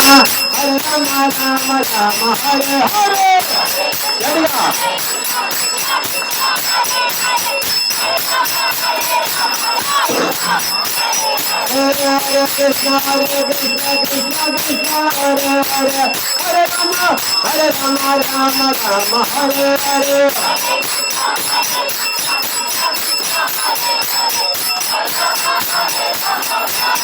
హరే రామ రామ రామ హరే హరే గట్టిగా హరే హరే కృష్ణ హరే కృష్ణ కృష్ణ కృష్ణ హరే హరే హరే రామ హరే రామ రామ రామ హరే హరే హరే కృష్ణ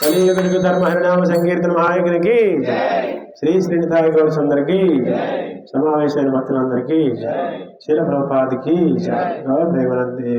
ప్రభు భగ ధర్మ హరినామ సంకీర్తన మహాయకునికి శ్రీ శ్రీనితాయ గౌడ్స్ సమావేశమైన భక్తులందరికీ శీల ప్రభుపాదికి గౌరవ ప్రేమనంది